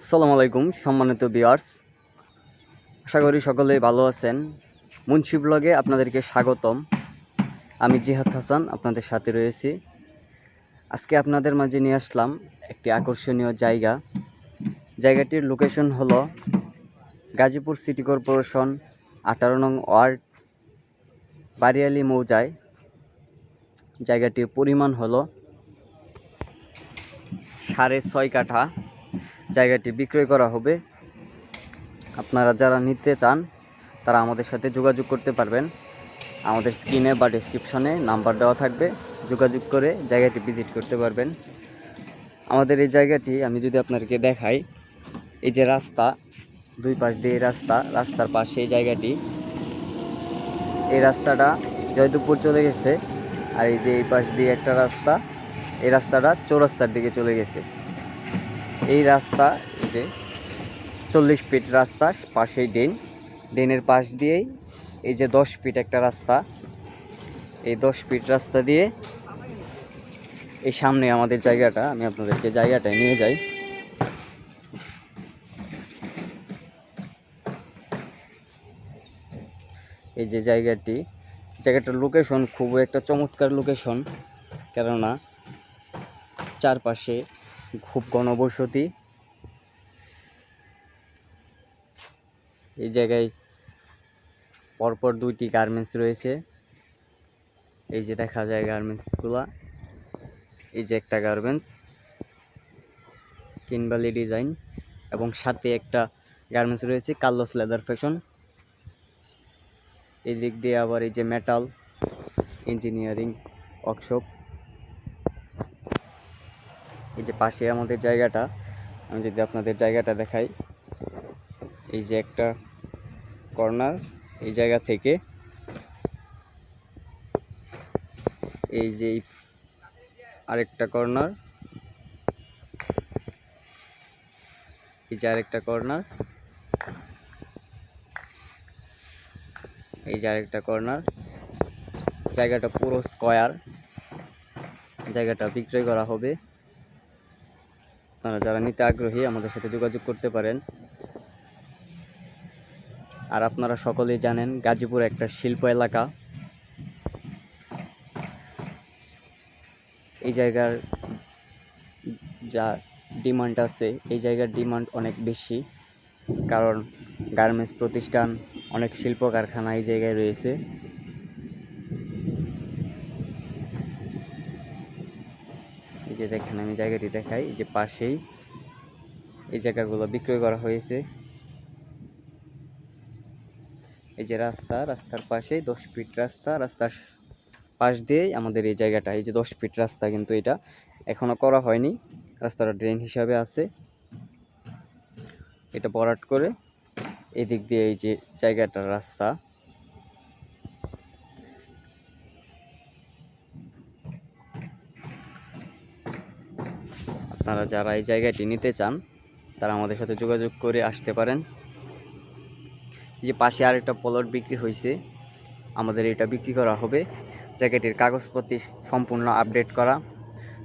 আসসালামু আলাইকুম, সম্মানিত বিয়ার্স আশা করি সকলেই ভালো আছেন। মুন্সি ব্লগে আপনাদেরকে স্বাগতম। আমি জিহাদ হাসান, আপনাদের সাথে রয়েছি। আজকে আপনাদের মাঝে নিয়ে আসলাম একটি আকর্ষণীয় জায়গা। জায়গাটির লোকেশন হলো গাজীপুর সিটি কর্পোরেশন, আঠারো নং ওয়ার্ড বারিয়ালি মৌজায়। জায়গাটির পরিমাণ হলো সাড়ে ছয় কাঠা। জায়গাটি বিক্রয় করা হবে। আপনারা যারা নিতে চান, তারা আমাদের সাথে যোগাযোগ করতে পারবেন। আমাদের স্ক্রিনে বা ডিসক্রিপশনে নাম্বার দেওয়া থাকবে। যোগাযোগ করে জায়গাটি ভিজিট করতে পারবেন। আমাদের এই জায়গাটি আমি যদি আপনাদেরকে দেখাই, এই যে রাস্তা, দুই পাশ দিয়ে রাস্তা, রাস্তার পাশে এই জায়গাটি। এই রাস্তাটা জয়দেবপুর চলে গেছে, আর এই যে এই পাশ দিয়ে একটা রাস্তা, এই রাস্তাটা চৌরাস্তার দিকে চলে গেছে। এই রাস্তা যে চল্লিশ ফিট রাস্তা, পাশেই ড্রেন। ড্রেনের পাশ দিয়েই এই যে দশ ফিট একটা রাস্তা। এই দশ ফিট রাস্তা দিয়ে এই সামনে আমাদের জায়গাটা, আমি আপনাদেরকে জায়গাটায় নিয়ে যাই। এই যে জায়গাটি, জায়গাটার লোকেশন খুব একটা চমৎকার লোকেশন কেননা চারপাশে খুব ঘনবসতি এই জায়গায় পরপর দুইটি গার্মেন্টস রয়েছে। এই যে দেখা যায় গার্মেন্টসগুলা এই যে একটা গার্মেন্টস কিনবালি ডিজাইন এবং সাথে একটা গার্মেন্টস রয়েছে কার্লোস লেদার ফ্যাশন এই দিক দিয়ে আবার এই যে মেটাল ইঞ্জিনিয়ারিং ওয়ার্কশপ এই যে পাশে আমাদের জায়গাটা, আমি যদি আপনাদের জায়গাটা দেখাই, এই যে একটা কর্নার এই জায়গা থেকে। এই যে আরেকটা কর্নার, এই যে আরেকটা কর্নার, এই যে আরেকটা কর্নার। জায়গাটা পুরো স্কয়ার, জায়গাটা বিক্রয় করা হবে। আপনারা যারা নিতে আগ্রহী আমাদের সাথে যোগাযোগ করতে পারেন। আর আপনারা সকলেই জানেন, গাজীপুর একটা শিল্প এলাকা। এই জায়গার যা ডিমান্ড আছে, এই জায়গার ডিমান্ড অনেক বেশি। কারণ গার্মেন্টস প্রতিষ্ঠান, অনেক শিল্প কারখানা এই জায়গায় রয়েছে। যে দেখেন, আমি জায়গাটি দেখাই যে পাশেই এই জায়গাগুলো বিক্রয় করা হয়েছে। এই যে রাস্তা, রাস্তার পাশেই দশ ফিট রাস্তা, রাস্তার পাশ দিয়েই আমাদের এই জায়গাটা, এই যে দশ ফিট রাস্তা কিন্তু এটা এখনও করা হয়নি। রাস্তাটা ড্রেন হিসাবে আছে। এটা বরাট করে এদিক দিয়ে এই যে জায়গাটার রাস্তা। আপনারা যারা এই জায়গাটি নিতে চান, তারা আমাদের সাথে যোগাযোগ করে আসতে পারেন। যে পাশে আরেকটা প্লট বিক্রি হয়েছে, আমাদের এটা বিক্রি করা হবে। জায়গাটির কাগজপত্র সম্পূর্ণ আপডেট করা।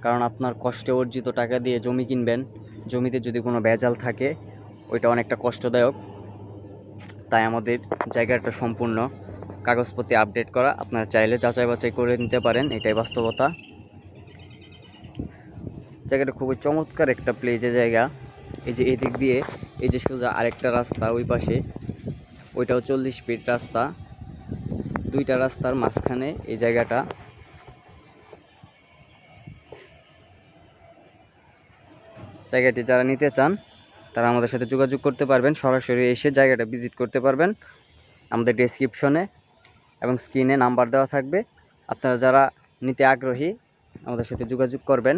কারণ আপনার কষ্টে অর্জিত টাকা দিয়ে জমি কিনবেন, জমিতে যদি কোনো ভেজাল থাকে, ওইটা অনেকটা কষ্টদায়ক। তাই আমাদের জায়গাটা সম্পূর্ণ কাগজপত্র আপডেট করা। আপনারা চাইলে যাচাই বাছাই করে নিতে পারেন, এটাই বাস্তবতা। জায়গাটা খুবই চমৎকার একটা প্লেজে জায়গা। এই যে এদিক দিয়ে, এই যে সোজা আরেকটা রাস্তা ওই পাশে, ওইটাও চল্লিশ ফিট রাস্তা। দুইটা রাস্তার মাঝখানে এই জায়গাটা। জায়গাটি যারা নিতে চান, তারা আমাদের সাথে যোগাযোগ করতে পারবেন। সরাসরি এসে জায়গাটা ভিজিট করতে পারবেন আমাদের ডেসক্রিপশনে এবং স্ক্রিনে নাম্বার দেওয়া থাকবে। আপনারা যারা নিতে আগ্রহী, আমাদের সাথে যোগাযোগ করবেন।